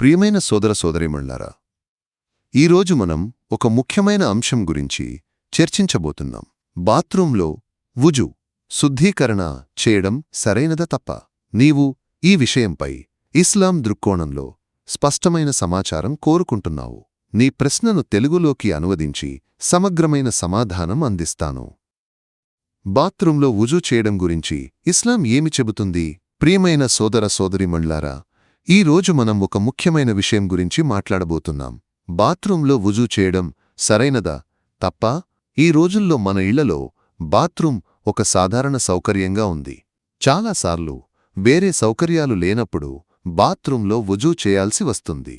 ప్రియమైన సోదర సోదరిమణులారా ఈరోజు మనం ఒక ముఖ్యమైన అంశం గురించి చర్చించబోతున్నాం. బాత్రూంలో వుజు శుద్ధీకరణ చేయడం సరైనదా తప్ప? నీవు ఈ విషయంపై ఇస్లాం దృక్కోణంలో స్పష్టమైన సమాచారం కోరుకుంటున్నావు. నీ ప్రశ్నను తెలుగులోకి అనువదించి సమగ్రమైన సమాధానం అందిస్తాను. బాత్రూంలో వుజు చేయడం గురించి ఇస్లాం ఏమి చెబుతుంది? ప్రియమైన సోదర సోదరిమణులారా ఈ రోజు మనం ఒక ముఖ్యమైన విషయం గురించి మాట్లాడబోతున్నాం. బాత్రూంలో వుజూ చేయడం సరైనదా? తప్ప? ఈ రోజుల్లో మన ఇళ్ళలో బాత్రూం ఒక సాధారణ సౌకర్యంగా ఉంది. చాలాసార్లు వేరే సౌకర్యాలు లేనప్పుడు బాత్రూంలో వుజూ చేయాల్సి వస్తుంది.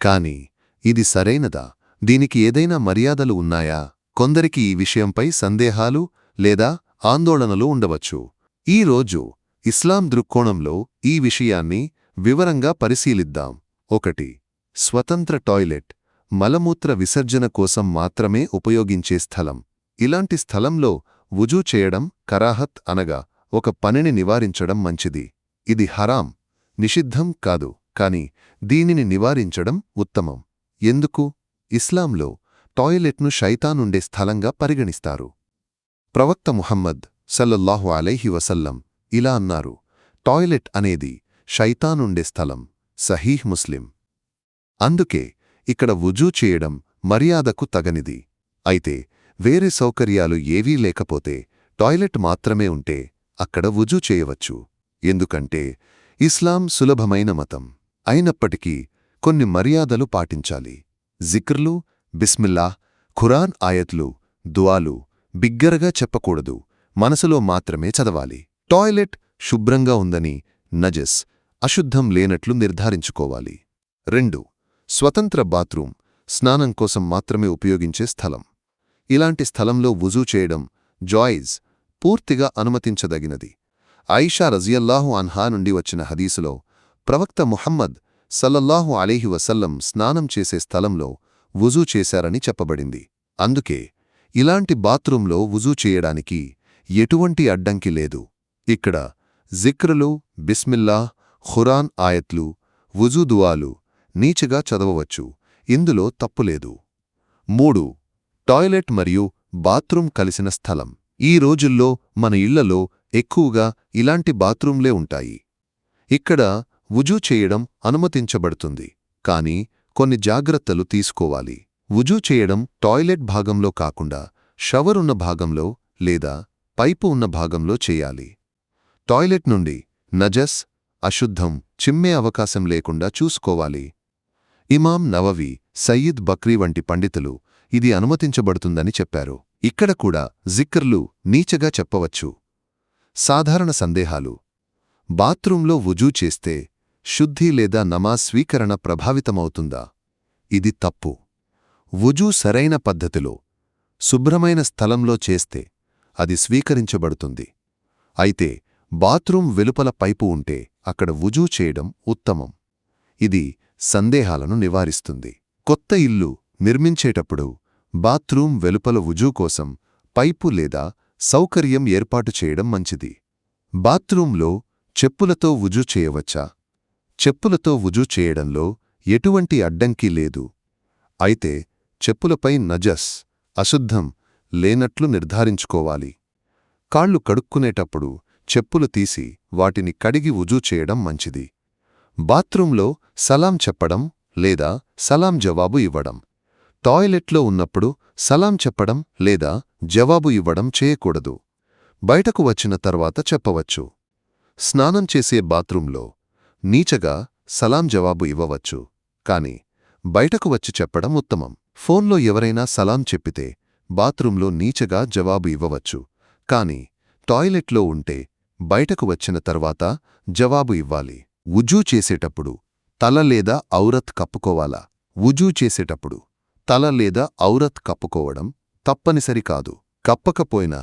కాని ఇది సరైనదా? దీనికి ఏదైనా మర్యాదలు ఉన్నాయా? కొందరికి ఈ విషయంపై సందేహాలు లేదా ఆందోళనలు ఉండవచ్చు. ఈ రోజు ఇస్లాం దృక్కోణంలో ఈ విషయాన్ని వివరంగా పరిశీలిద్దాం. ఒకటి. స్వతంత్ర టాయిలెట్. మలమూత్ర విసర్జన కోసం మాత్రమే ఉపయోగించే స్థలం. ఇలాంటి స్థలంలో వుజూ చేయడం కరాహత్ అనగా ఒక పనిని నివారించడం మంచిది. ఇది హరాం నిషిద్ధం కాదు కాని దీనిని నివారించడం ఉత్తమం. ఎందుకు? ఇస్లాంలో టాయిలెట్ను షైతానుండే స్థలంగా పరిగణిస్తారు. ప్రవక్త ముహమ్మద్ సల్లల్లాహు అలైహి వసల్లం ఇలా అన్నారు టాయిలెట్ అనేది షైతానుండే స్థలం సహీహ్ ముస్లిం. అందుకే ఇక్కడ వుజూ చేయడం మర్యాదకు తగనిది. అయితే వేరే సౌకర్యాలు ఏవీ లేకపోతే టాయిలెట్ మాత్రమే ఉంటే అక్కడ వుజూ చేయవచ్చు. ఎందుకంటే ఇస్లాం సులభమైన మతం. అయినప్పటికీ కొన్ని మర్యాదలు పాటించాలి. జిక్ర్లు బిస్మిల్లా ఖురాన్ ఆయత్లు దువాలు బిగ్గరగా చెప్పకూడదు. మనసులో మాత్రమే చదవాలి. టాయిలెట్ శుభ్రంగా ఉందని నజస్ అశుద్ధం లేనట్లు నిర్ధారించుకోవాలి. రెండు స్వతంత్ర బాత్రూం స్నానం కోసం మాత్రమే ఉపయోగించే స్థలం. ఇలాంటి స్థలంలో వుజూ చేయడం జాయిజ్ పూర్తిగా అనుమతించదగినది. ఆయిషా రజియల్లాహు అన్హా నుండి వచ్చిన హదీసులో ప్రవక్త ముహమ్మద్ సల్లల్లాహు అలీహి వసల్లం స్నానం చేసే స్థలంలో వుజూ చేశారని చెప్పబడింది. అందుకే ఇలాంటి బాత్రూంలో వుజూ చేయడానికి ఎటువంటి అడ్డంకి లేదు. ఇక్కడ జిక్రులు బిస్మిల్లా ఖురాన్ ఆయత్లు వుజూ దువాలు నీచగా చదవవచ్చు. ఇందులో తప్పులేదు మూడు టాయిలెట్ మరియు బాత్రూం కలిసిన స్థలం. ఈ రోజుల్లో మన ఇళ్ళలో ఎక్కువగా ఇలాంటి బాత్రూంలే ఉంటాయి. ఇక్కడ వుజూ చేయడం అనుమతించబడుతుంది. కాని కొన్ని జాగ్రత్తలు తీసుకోవాలి. వుజూ చేయడం టాయిలెట్ భాగంలో కాకుండా షవరున్న భాగంలో లేదా పైపు ఉన్న భాగంలో చేయాలి. టాయిలెట్ నుండి నజస్ అశుద్ధం చిమ్మే అవకాశం లేకుండా చూసుకోవాలి. ఇమాం నవవి సయ్యిద్ బక్రీ వంటి పండితులు ఇది అనుమతించబడుతుందని చెప్పారు. ఇక్కడ కూడా జిక్కర్లు నీచగా చెప్పవచ్చు. సాధారణ సందేహాలు. బాత్రూంలో వుజూ చేస్తే శుద్ధి లేదా నమాజ్ స్వీకరణ ప్రభావితమవుతుందా? ఇది తప్పు. వుజూ సరైన పద్ధతిలో శుభ్రమైన స్థలంలో చేస్తే అది స్వీకరించబడుతుంది. అయితే బాత్రూం వెలుపల పైపు ఉంటే అక్కడ వుజూ చేయడం ఉత్తమం. ఇది సందేహాలను నివారిస్తుంది. కొత్త ఇల్లు నిర్మించేటప్పుడు బాత్రూం వెలుపల వుజూ కోసం పైపు లేదా సౌకర్యం ఏర్పాటు చేయడం మంచిది. బాత్రూంలో చెప్పులతో వుజూ చేయవచ్చా? చెప్పులతో వుజూ చేయడంలో ఎటువంటి అడ్డంకి లేదు. అయితే చెప్పులపై నజస్ అశుద్ధం లేనట్లు నిర్ధారించుకోవాలి. కాళ్ళు కడుక్కునేటప్పుడు చెప్పులు తీసి వాటిని కడిగి ఉజూ చేయడం మంచిది. బాత్రూంలో సలాం చెప్పడం లేదా సలాం జవాబు ఇవ్వడం. టాయిలెట్లో ఉన్నప్పుడు సలాం చెప్పడం లేదా జవాబు ఇవ్వడం చేయకూడదు. బయటకు వచ్చిన తర్వాత చెప్పవచ్చు. స్నానం చేసే బాత్రూంలో నీచగా సలాం జవాబు ఇవ్వవచ్చు. కాని బయటకు వచ్చి చెప్పడం ఉత్తమం. ఫోన్లో ఎవరైనా సలాం చెప్పితే బాత్రూంలో నీచగా జవాబు ఇవ్వవచ్చు. కాని టాయిలెట్లో ఉంటే బయటకు వచ్చిన తర్వాత జవాబు ఇవ్వాలి. ఉజూ చేసేటప్పుడు తల లేదా ఔరత్ కప్పుకోవాలా? ఉజూ చేసేటప్పుడు తల లేదా ఔరత్ కప్పుకోవడం తప్పనిసరి కాదు. కప్పకపోయినా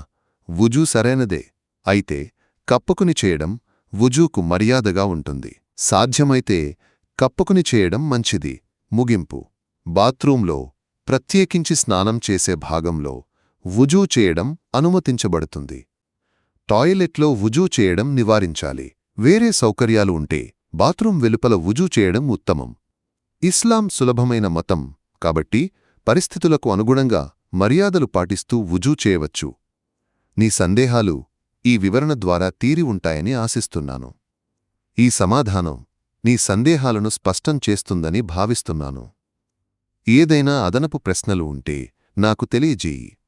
వుజూ సరైనదే. అయితే కప్పుకుని చేయడం వుజూకు మర్యాదగా ఉంటుంది. సాధ్యమైతే కప్పుకుని చేయడం మంచిది. ముగింపు. బాత్రూంలో ప్రత్యేకించి స్నానం చేసే భాగంలో వుజూ చేయడం అనుమతించబడుతుంది. టాయిలెట్లో వుజూ చేయడం నివారించాలి. వేరే సౌకర్యాలు ఉంటే బాత్రూం వెలుపల వుజూ చేయడం ఉత్తమం. ఇస్లాం సులభమైన మతం కాబట్టి పరిస్థితులకు అనుగుణంగా మర్యాదలు పాటిస్తూ వుజూ చేయవచ్చు. నీ సందేహాలు ఈ వివరణ ద్వారా తీరి ఉంటాయని ఆశిస్తున్నాను. ఈ సమాధానం నీ సందేహాలను స్పష్టం చేస్తుందని భావిస్తున్నాను. ఏదైనా అదనపు ప్రశ్నలు ఉంటే నాకు తెలియజేయి.